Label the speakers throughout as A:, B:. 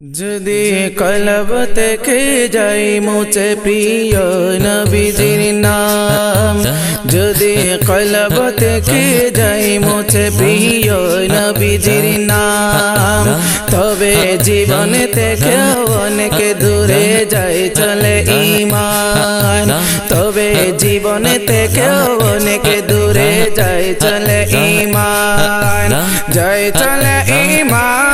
A: যদি কলব থেকে যাই মুছে প্রিয় নবীজির নাম। যদি কলব থেকে যাই মুছে প্রিয় নবীজির নাম। তবে জীবন থেকে অনেক দূরে যাই চলে ইমান তবে জীবন থেকে অনেক দূরে যাই চলে ইমান জয় চলে ইমান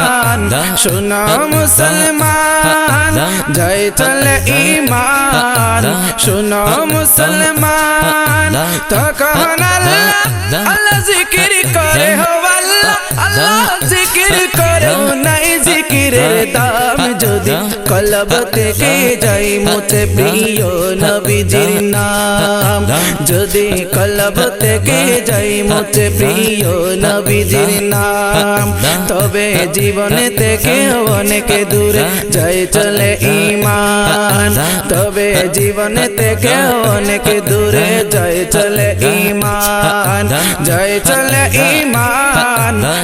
A: শোনো মুসলমান জয় চলে ইমান। শোনো মুসলমান তখন আল্লাহ আল্লাহ জিকির করে হো আল্লাহ আল্লাহ জিকির করে কলব থেকে যাই মুছে প্রিয় নবীজির নাম? যদি কলব থেকে যাই মুছে প্রিয় নবীজির নাম? তবে জীবনে থেকে অনেক দূরে যাই চলে ইমান তবে জীবনে থেকে অনেক দূরে যাই চলে ইমান যাই চলে ইমান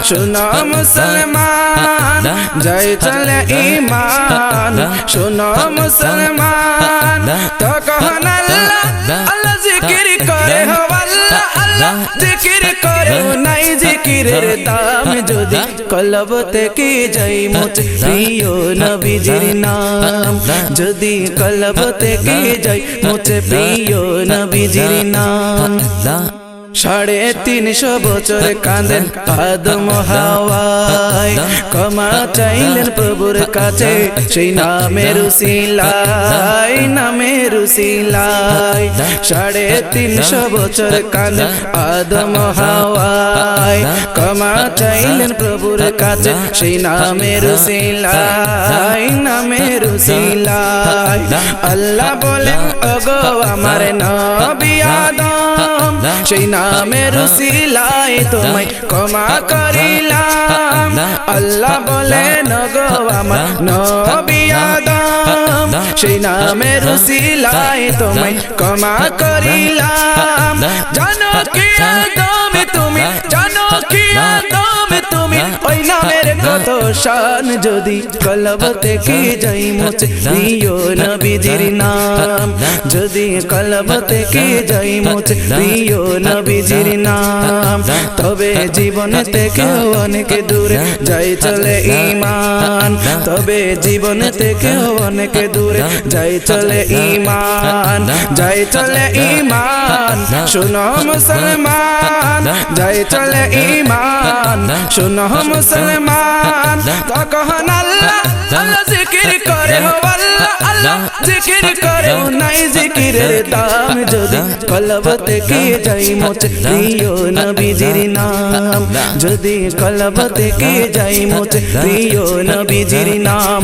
A: শুনো মুসলমান যাই চলে ইমান শুনো মুসলমান তখন আল্লাহ আল্লাহ জিকির করে হো আল্লাহ আল্লাহ জিকির করে নাই জিকিরের দাম যদি কলব থেকে যাই মুচ প্রিয় নবীজির নাম যদি কলব থেকে যাই মুচ প্রিয় নবীজির নাম সাড়ে তিনশো বছর কাঁদেন আদম হাওয়ায়। ক্ষমা চাইলেন প্রভুর কাছে সেই নামের উসিলাই নামের উসিলাই সাড়ে তিনশো বছর কাঁদেন আদম হাওয়ায়। ক্ষমা চাইলেন প্রভুর কাছে সেই নামের উসিলাই নামের উসিলাই আল্লাহ বলেন ওগো আমার নবী আদম সেই নামের সিলাই তোমায় ক্ষমা করিলাম। আল্লাহ বলে নগো আমার নবী আদম, সেই নামের সিলাই তোমায় ক্ষমা করিলাম। জানো কত শান যদি কলব থেকে যাই মুছে প্রিয় নবীজির নাম? যদি কলব থেকে যাই মুছে প্রিয় নবীজির নাম? তবে জীবন থেকে অনেক দূরে যাই চলে ইমান তবে জীবন থেকে অনেক দূরে যাই চলে ইমান যাই চলে ইমান শুনো মুসলমান যাই চলে ইমান। শুনো মুসলমান, তখন আল্লাহ জিকির করে জিকির করে নাই দাম। যদি থেকে যাই নাম। যদি থেকে যাই নাম।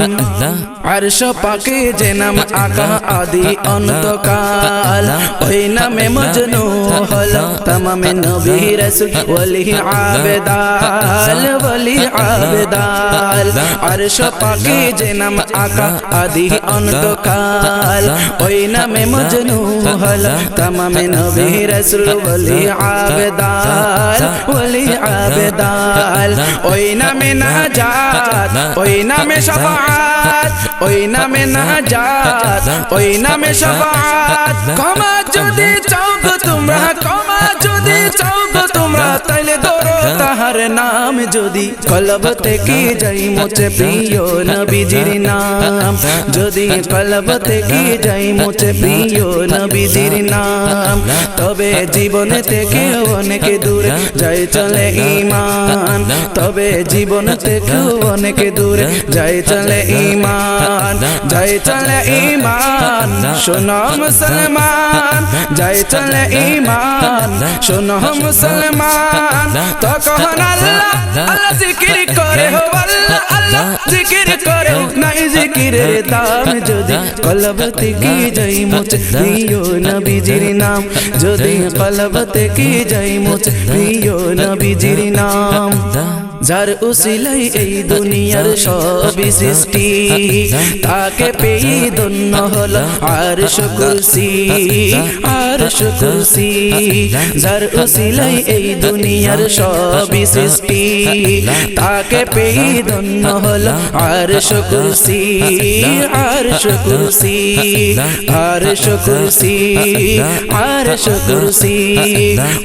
A: যে নাম আকা আদি অন্তকাল, ওই নামে মজনু হলো তামামে নবী রসুল ওলি আবেদাল ওলি আবেদাল আরশ পাকে যে নাম আকা আদি অন্তকাল ওই নামে মজনু হলো তামামে নবী রসুল ওলি আবেদাল ওলি আবেদাল ওই নামে নাজাত ওই নামে শাফাআত ওই নামে নাজাত ওই নামে শাফাআত ক্ষমা যদি চাও গো তোমরা ক্ষমা যদি চাও গো তোমরা তাইলে ধরো তাহার নাম যদি কলব থেকে যাই মোচে প্রিয় নবীজির নাম যদি কলব থেকে যাই মোচে প্রিয় নবীজির নাম তবে জীবন থেকে অনেক দূরে যাই চলে ইমান তবে জীবন থেকে অনেক দূরে যাই চলে ইমান যাই চলে ইমান শোনো মুসলমান যাই চলে ইমান শোনো মুসলমান তখন আল্লাহ আল্লাহ জিকির করে হো আল্লাহ আল্লাহ জিকির করে নাই জিকিরের দাম যদি কলব থেকে যাই মুচ প্রিয় নবীজির নাম যদি কলব থেকে যাই মুচ প্রিয় নবীজির নাম যার উসিলাই এই দুনিয়ার সবই সৃষ্টি, তাকে পেয়ে ধন্য হল আর শুকুরসি আর শুকুরসি যার উসিলাই এই দুনিয়ার সবই সৃষ্টি, তাকে পেয়ে ধন্য হল আর শুকুরসি আর শুকুরসি আর শুকুরসি আর শুকুরসি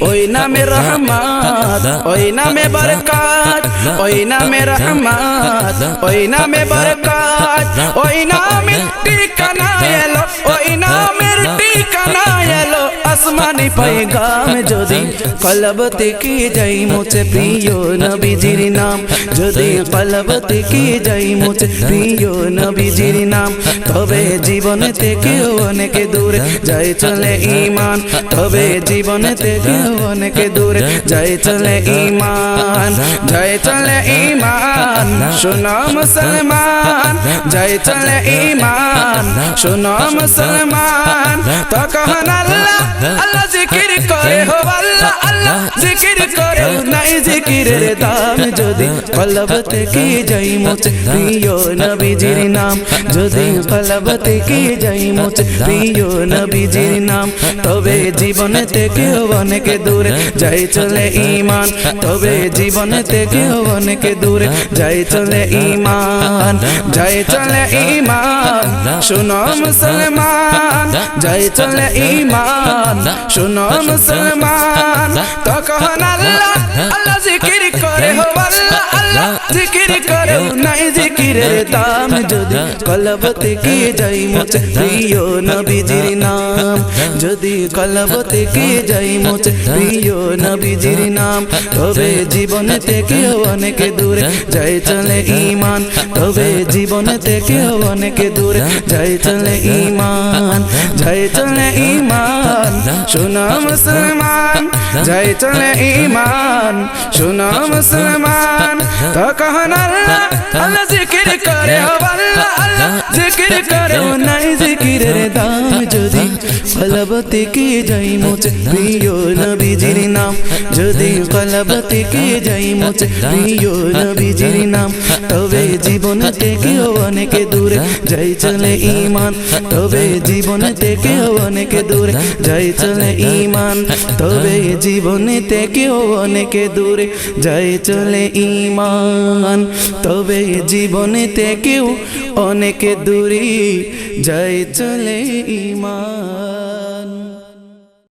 A: ওই নামে রহমত, ওই নামে বরকাত ওই নামে রহমত ওই নামে বরকত ওই নামে ঠিকানা এলো ওই নামের ঠিকানা এলো। আসমানি পয়গাম যদি কলব থেকে যাই মুছে প্রিয় নবীজির নাম যদি কলব থেকে যাই মুছে প্রিয় নবীজির নাম তবে জীবন থেকে অনেক দূরে যাই চলে ইমান তবে জীবন থেকে অনেক দূরে যাই চলে ইমান যাই চলে ইমান শোনো মুসলমান যাই চলে ইমান শোনো মুসলমান, তখন আল্লাহ আল্লাহ জিকির করে হো আল্লাহ আল্লাহ জিকির করে নাই জিকিরের দাম যদি কলব থেকে যাই মুছে প্রিয় নবীজির নাম যদি কলব থেকে যাই মুছে প্রিয় নবীজির নাম, তবে জীবন থেকে অনেক দূরে যাই চলে ইমান তবে জীবন থেকে অনেক দূরে যাই চলে ইমান জয় চলে ইমান শুনো মুসলমান জয় চলে ইমান শুনো মুসলমান তখন আল্লাহ আল্লাহ জিকির করে হো আল্লাহ আল্লাহ জিকির করে নাই জিকিরের দাম যদি কলব থেকে যাই মোচে প্রিয় নবীজির নাম? যদি কলব থেকে যাই মোচে প্রিয় নবীজির নাম? তবে জীবন থেকে অনেক দূরে যাই চলে ইমান তবে জীবন থেকে অনেক দূরে যাই চলে ইমান যাই চলে ইমান শোনো মুসলমান। যাই চলে ইমান শোনো মুসলমান। তখন আল্লাহ আল্লাহ জিকির করে আল্লাহ। জিকির করে, নাই জিকিরের দাম যদি কলবতে কি যাই মোচে? প্রিয় নবীজির নাম যদি কলবতে কি যাই মোচে? প্রিয় নবীজির নাম, তবে জীবন থেকে অনেক দূরে যাই চলে ইমান তবে জীবন থেকে অনেক দূরে যাই চলে ইমান তবে জীবন থেকে অনেক দূরে যাই চলে ইমান তবে জীবন থেকেও অনেক দূরে যাই চলে ইমান